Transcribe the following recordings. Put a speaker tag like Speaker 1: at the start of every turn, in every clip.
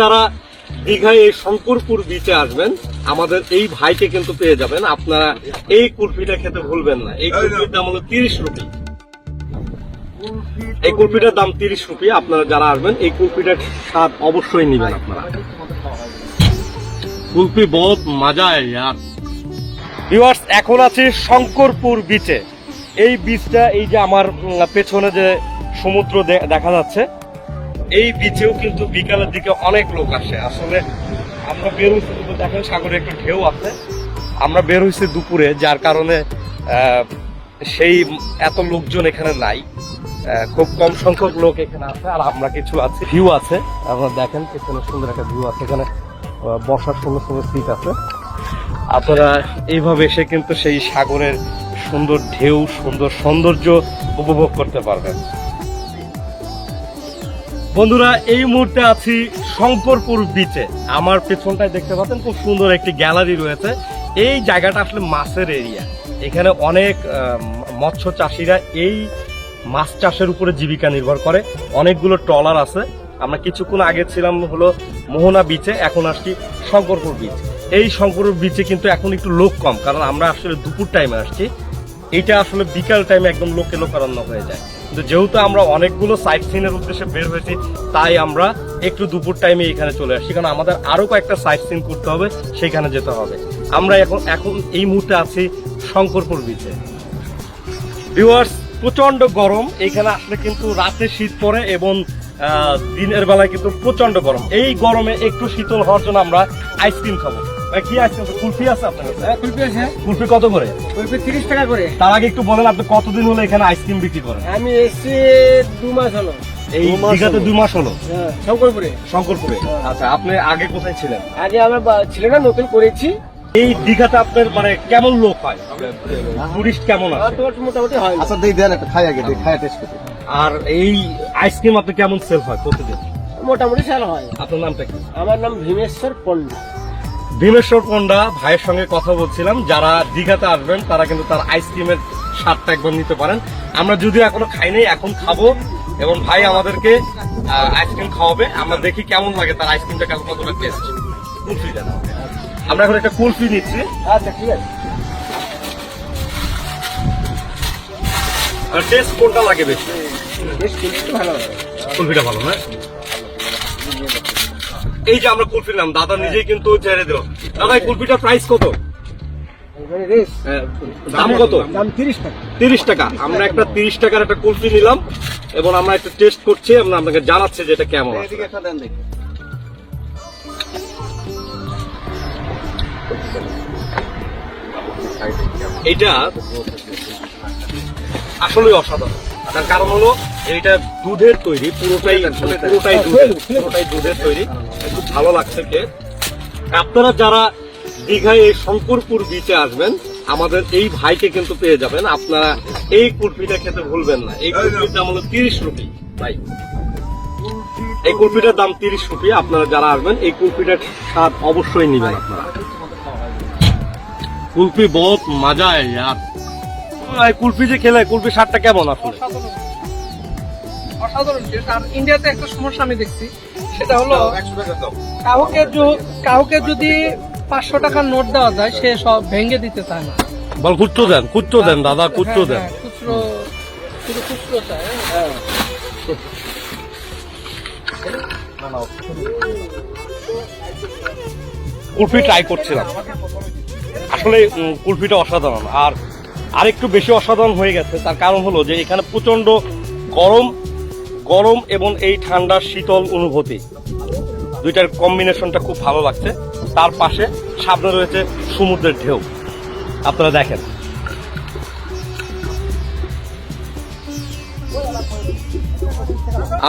Speaker 1: যারা দীঘায় এই শঙ্করপুর বিচে আসবেন, আমাদের এই ভাইকে কিন্তু পেয়ে যাবেন। আপনারা এই কুলফিটা খেতে ভুলবেন না। এই কুলফির দাম হলো তিরিশ রুপি। এই কুলফিটার দাম তিরিশ রুপি। আপনারা যারা আসবেন, এই কুলফিটার স্বাদ অবশ্যই নেবেন আপনারা। কুলফি বহুত মজা ভিউয়ার্স এখন আছি শঙ্করপুর বিচে এই বিচটা এই যে আমার পেছনে যে সমুদ্র দেখা যাচ্ছে এই বিচেও কিন্তু বিকালের দিকে অনেক লোক আসে। আসলে আমরা বের হইছি কিন্তু দেখেন সাগরে একটু ঢেউ আছে। আমরা বের হইছি দুপুরে, যার কারণে সেই এত লোকজন এখানে নাই। খুব কম সংখ্যক লোক এখানে আছে, আর আমরা কিছু আছে ভিউ আছে। আপনারা দেখেন পেছনে সুন্দর একটা ভিউ আছে এখানে। বসার সুন্দর সুন্দর সিট আছে। আপনারা এইভাবে এসে কিন্তু সেই সাগরের সুন্দর ঢেউ, সুন্দর সৌন্দর্য উপভোগ করতে পারবেন। বন্ধুরা, এই মুহূর্তে আছি শঙ্করপুর বিচে আমার পেছনটায় দেখতে পাচ্ছেন খুব সুন্দর একটি গ্যালারি রয়েছে। এই জায়গাটা আসলে মাছের এরিয়া এখানে অনেক মৎস্য চাষিরা এই মাছ চাষের উপরে জীবিকা নির্ভর করে। অনেকগুলো ট্রলার আছে। আমরা কিছুক্ষণ আগে ছিলাম হলো মোহনা বিচে এখন আসছি শঙ্করপুর বিচ এই শঙ্করপুর বিচে কিন্তু এখন একটু লোক কম, কারণ আমরা আসলে দুপুর টাইমে আসছি। এটা আসলে বিকাল টাইমে একদম লোকে লোকারণ্য হয়ে যায়। যেহেতু আমরা অনেকগুলো সাইট সিনের উদ্দেশ্যে বের হয়েছি, তাই আমরা একটু দুপুর টাইমে এখানে চলে আসছি। কারণ আমাদের আরও কয়েকটা সাইট সিন করতে হবে, সেখানে যেতে হবে। আমরা এখন এখন এই মুহূর্তে আছি শঙ্করপুর বিচে ভিউয়ার্স প্রচণ্ড গরম। এখানে আসলে কিন্তু রাতে শীত পড়ে এবং দিনের বেলায় কিন্তু প্রচণ্ড গরম। এই গরমে একটু শীতল হওয়ার জন্য আমরা আইসক্রিম খাব। কি আইসক্রিম কুলফি আছে আপনার কাছে?
Speaker 2: হ্যাঁ কুলপি আছে।
Speaker 1: কুলফি কত করে?
Speaker 2: কুলপি তিরিশ টাকা করে।
Speaker 1: তার আগে একটু বলেন আপনি কতদিন হলো এখানে আইসক্রিম বিক্রি করেন?
Speaker 2: আমি এসছি মাস হলো।
Speaker 1: এই দীঘাতে দুই মাস হলো?
Speaker 2: হ্যাঁ শঙ্করপুরে।
Speaker 1: শঙ্করপুরে। আচ্ছা আপনি আগে কোথায় ছিলেন?
Speaker 2: আগে আমার ছিল না নতুন করেছি।
Speaker 1: এই দীঘাতে আপনার মানে কেমন লোক হয়? টুরিস্ট কেমন
Speaker 2: আর
Speaker 1: আছে
Speaker 2: মোটামুটি হয়।
Speaker 3: আচ্ছা দেই দেন একটা খাই আগে দেই খাই টেস্ট করতে।
Speaker 1: আর এই আইসক্রিম আপনি কেমন সেল হয় প্রতিদিন?
Speaker 2: মোটামুটি সেল হয়।
Speaker 1: আপনার নামটা কি?
Speaker 2: আমার নাম ভীমেশ্বর পন্ডা
Speaker 1: ভীমেশ্বর পন্ডা ভাইয়ের সঙ্গে কথা বলছিলাম। যারা দীঘাতে আসবেন তারা কিন্তু তার আইসক্রিমের স্বাদটা একবার নিতে পারেন। আমরা যদিও এখনও খাই নাই এখন খাব। এবং ভাই আমাদেরকে আইসক্রিম খাওয়াবে। আমরা দেখি কেমন লাগে তার আইসক্রিমটা কেমন কতটা টেস্ট কুলফি আমরা এখন একটা কুলফি নিচ্ছি।
Speaker 2: আচ্ছা ঠিক আছে।
Speaker 1: টেস্ট কোনটা লাগে বেশি?
Speaker 2: বেশ কিন্তু ভালো
Speaker 1: কুলফিটা ভালো না? এই যে আমরা কুলফি নাম দাদা নিজেই কিন্তু ছেড়ে দিল। দাদা এই কুলফিটার প্রাইস কত? দাম কত?
Speaker 2: দাম তিরিশ টাকা।
Speaker 1: তিরিশ টাকা। আমরা একটা তিরিশ টাকার একটা কুলফি নিলাম এবং আমরা একটা টেস্ট করছি আমরা আপনাকে জানাচ্ছি যে এটা কেমন আছে।
Speaker 3: দেখি।
Speaker 1: এটা আসলে অসাধারণ। তার কারণ হলো এইটা দুধের তৈরি পুরোটাই পুরোটাই দুধের পুরোটাই দুধের তৈরি। খুব ভালো লাগছে কে আপনারা যারা দীঘায় এই শঙ্করপুর বিচে আসবেন আমাদের এই ভাইকে কিন্তু পেয়ে যাবেন। আপনারা এই কুলফিটা খেতে ভুলবেন না। এই কুলফির দাম হলো তিরিশ রুপি ভাই। এই কুলফিটার দাম তিরিশ রুপি। আপনারা যারা আসবেন এই কুলফিটার স্বাদ অবশ্যই নেবেন আপনারা। কুলফি বহুত মজা কুলফি যে খেলে কুলফি স্বাদটা কেমন আসলে?
Speaker 4: অসাধারণ টেস্ট আর ইন্ডিয়াতে একটা সমস্যা আমি দেখছি। সেটা হলো
Speaker 1: একশো টাকা দাও।
Speaker 4: কাউকে কাউকে যদি পাঁচশো টাকার নোট দেওয়া যায় সে সব ভেঙে দিতে চায় না।
Speaker 1: বল খুচরো দেন খুচরো দেন দাদা
Speaker 4: হ্যাঁ,
Speaker 1: দেন।
Speaker 4: হ্যাঁ, খুচরো শুধু খুচরো চায় হ্যাঁ।
Speaker 1: কুলফি ট্রাই করছিলাম। আসলে কুলফিটা অসাধারণ। আর আরেকটু বেশি অসাধারণ হয়ে গেছে তার কারণ হলো যে এখানে প্রচণ্ড গরম গরম এবং এই ঠান্ডার শীতল অনুভূতি। দুইটার কম্বিনেশনটা খুব ভালো লাগছে। তার পাশে সামনে রয়েছে সমুদ্রের ঢেউ। আপনারা দেখেন।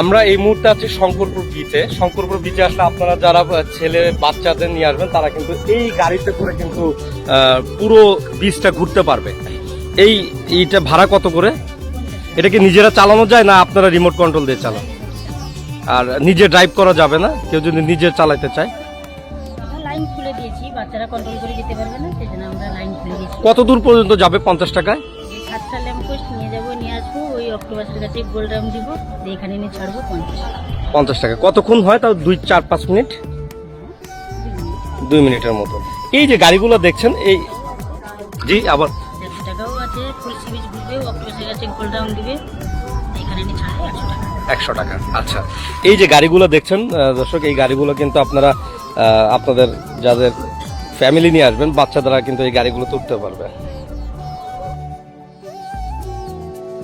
Speaker 1: আমরা এই মুহূর্তে আছি শঙ্করপুর বিচে শঙ্করপুর বিচে আসলে আপনারা যারা ছেলে, বাচ্চাদের নিয়ে আসবেন, তারা কিন্তু এই গাড়িতে করে কিন্তু পুরো বিচটা ঘুরতে পারবে। এই, এইটা ভাড়া কত করে? এটা কি নিজেরা চালানো যায় না আপনারা রিমোট কন্ট্রোল দিয়ে চালান? আর নিজে ড্রাইভ করা যাবে না কেউ যদি নিজে চালাতে চায়।
Speaker 5: লাইন খুলে দিয়েছি বাচ্চারা কন্ট্রোল করে যেতে পারবে না সেই আমরা লাইন খুলে দিয়েছি।
Speaker 1: কত দূর পর্যন্ত যাবে পঞ্চাশ টাকায়?
Speaker 5: সাতটা ল্যাম্পপোস্ট নিয়ে যাব নিয়ে আসব ওই অক্টোপাসের কাছে গোল রাউন্ড দিব এখানে নিয়ে ছাড়বো পঞ্চাশ
Speaker 1: পঞ্চাশ টাকা। কতক্ষণ হয় তাও দুই চার পাঁচ মিনিট। দুই মিনিটের মতো। এই যে গাড়িগুলো দেখছেন এই জি আবার
Speaker 5: একশো টাকা।
Speaker 1: আচ্ছা এই যে গাড়িগুলো দেখছেন দর্শক, এই গাড়িগুলো কিন্তু আপনারা আপনাদের যাদের ফ্যামিলি নিয়ে আসবেন বাচ্চা দ্বারা কিন্তু এই গাড়িগুলো তুলতে পারবে।